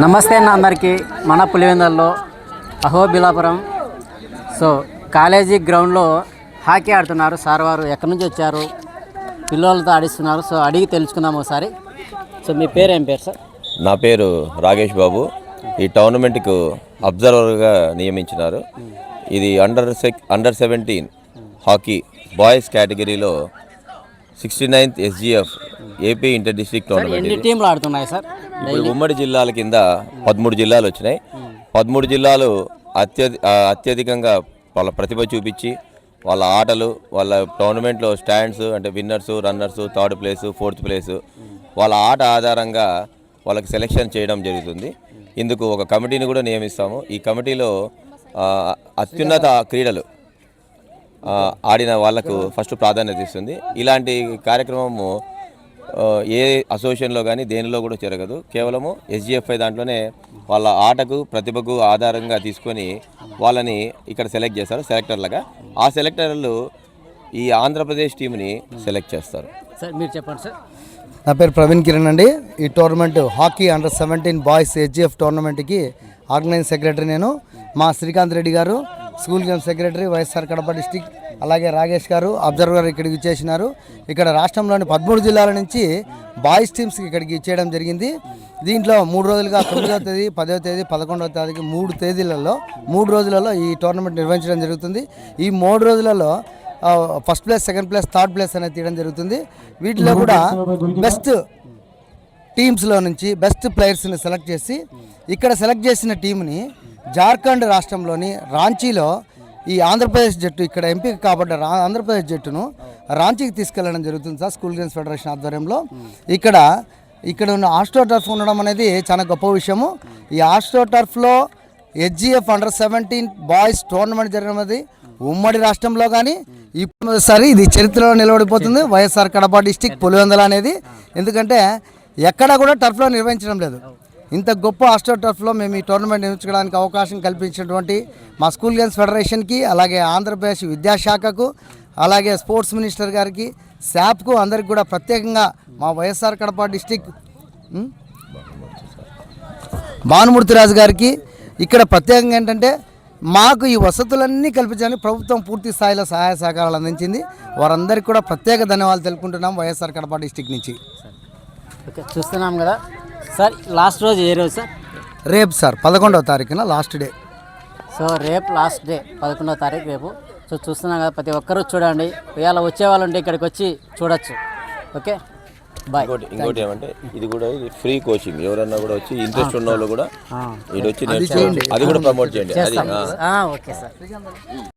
నమస్తే అన్న అందరికీ. మన పులివెందల్లో అహోబిలాపురం. సో కాలేజీ గ్రౌండ్లో హాకీ ఆడుతున్నారు. సార్ వారు ఎక్కడి నుంచి వచ్చారు? పిల్లలతో ఆడిస్తున్నారు. సో అడిగి తెలుసుకుందాం ఒకసారి. సో మీ పేరు ఏం పేరు సార్? నా పేరు రాగేష్ బాబు. ఈ టోర్నమెంట్కు అబ్జర్వర్గా నియమించినారు. ఇది అండర్ సెక్ అండర్ సెవెంటీన్ హాకీ బాయ్స్ కేటగిరీలో sixty ninth SGF AP inter district tournament ఎన్ని టీంలు ఆడుతున్నాయి సార్? ఇప్పుడు ఉమ్మడి జిల్లాల కింద పదమూడు జిల్లాలు వచ్చినాయి. పదమూడు జిల్లాలు అత్యధి అత్యధికంగా వాళ్ళ ప్రతిభ చూపించి వాళ్ళ ఆటలు వాళ్ళ టోర్నమెంట్లో స్టాండ్స్ అంటే winners runners third place fourth place వాళ్ళ ఆట ఆధారంగా వాళ్ళకి సెలెక్షన్ చేయడం జరుగుతుంది. ఇందుకు ఒక కమిటీని కూడా నియమిస్తాము. ఈ కమిటీలో అత్యున్నత క్రీడలు ఆడిన వాళ్ళకు ఫస్ట్ ప్రాధాన్యత ఇస్తుంది. ఇలాంటి కార్యక్రమము ఏ అసోసియేషన్లో కానీ దేనిలో కూడా జరగదు. కేవలము ఎస్జిఎఫ్ఐ దాంట్లోనే వాళ్ళ ఆటకు ప్రతిభకు ఆధారంగా తీసుకొని వాళ్ళని ఇక్కడ సెలెక్ట్ చేస్తారు సెలెక్టర్లుగా ఆ సెలెక్టర్లు ఈ ఆంధ్రప్రదేశ్ టీంని సెలెక్ట్ చేస్తారు. సార్ మీరు చెప్పండి సార్. నా పేరు ప్రవీణ్ కిరణ్ అండి. ఈ tournament hockey under seventeen boys HGF టోర్నమెంట్కి organise secretary నేను. మా Srikanth Reddy garu school game secretary YSR Kadapa district అలాగే రాగేష్ గారు అబ్జర్వర్ ఇక్కడికి ఇచ్చేసినారు ఇక్కడ రాష్ట్రంలోని పదమూడు జిల్లాల నుంచి బాయ్స్ టీమ్స్కి ఇక్కడికి ఇచ్చేయడం జరిగింది. దీంట్లో మూడు రోజులుగా తొమ్మిదవ తేదీ పదవ తేదీ పదకొండవ తేదీకి మూడు తేదీలలో మూడు రోజులలో ఈ టోర్నమెంట్ నిర్వహించడం జరుగుతుంది. ఈ మూడు రోజులలో first place second place third place అనేది తీయడం జరుగుతుంది. వీటిలో కూడా బెస్ట్ టీమ్స్లో నుంచి బెస్ట్ ప్లేయర్స్ని సెలెక్ట్ చేసి ఇక్కడ సెలెక్ట్ చేసిన టీంని జార్ఖండ్ రాష్ట్రంలోని రాంచీలో ఈ ఆంధ్రప్రదేశ్ జట్టు ఇక్కడ ఎంపిక కాబడ్డ ఆంధ్రప్రదేశ్ జట్టును రాంచీకి తీసుకెళ్ళడం జరుగుతుంది సార్ స్కూల్ గేమ్స్ ఫెడరేషన్ ఆధ్వర్యంలో. ఇక్కడ ఇక్కడ ఉన్న ఆస్ట్రో టర్ఫ్ ఉండడం అనేది చాలా గొప్ప విషయము. ఈ astro టర్ఫ్లో HGF under seventeen boys tournament జరిగినది ఉమ్మడి రాష్ట్రంలో కానీ ఇప్పుడు ఇది చరిత్రలో నిలబడిపోతుంది. వైఎస్ఆర్ కడప డిస్టిక్ పులివెందల అనేది. ఎందుకంటే ఎక్కడా కూడా టర్ఫ్లో నిర్వహించడం లేదు. ఇంత గొప్ప ఆస్ట్రో టర్ఫ్లో మేము ఈ టోర్నమెంట్ నిర్మించుకోవడానికి అవకాశం కల్పించినటువంటి మా స్కూల్ గేమ్స్ ఫెడరేషన్కి అలాగే ఆంధ్రప్రదేశ్ విద్యాశాఖకు అలాగే స్పోర్ట్స్ మినిస్టర్ గారికి శాప్కు అందరికి కూడా ప్రత్యేకంగా మా వైఎస్ఆర్ కడప డిస్టిక్ భానుమూర్తిరాజు గారికి ఇక్కడ ప్రత్యేకంగా ఏంటంటే మాకు ఈ వసతులన్నీ కల్పించడానికి ప్రభుత్వం పూర్తి స్థాయిలో సహాయ సహకారాలు అందించింది. వారందరికీ కూడా ప్రత్యేక ధన్యవాదాలు తెలుపుకుంటున్నాం వైఎస్ఆర్ కడప డిస్టిక్ నుంచి. చూస్తున్నాం కదా. సార్ లాస్ట్ రోజు ఏ రోజు సార్? రేపు సార్ పదకొండవ తారీఖున లాస్ట్ డే. సో రేపు లాస్ట్ డే పదకొండవ తారీఖు రేపు. సో చూస్తున్నాం కదా ప్రతి ఒక్కరూ చూడండి. ఇవాళ వచ్చే వాళ్ళు ఉంటే ఇక్కడికి వచ్చి చూడొచ్చు. ఓకే? బాయ్ ఇంకోటి ఇంకోటి ఏమంటే ఇది కూడా ఇది ఫ్రీ కోచింగ్. ఎవరన్నా కూడా వచ్చి ఇంట్రెస్ట్ ఉన్న వాళ్ళు కూడా ఇది వచ్చి నేర్చుకోవచ్చు. అది కూడా ప్రమోట్ చేయండి. అది ఆ. Okay sir.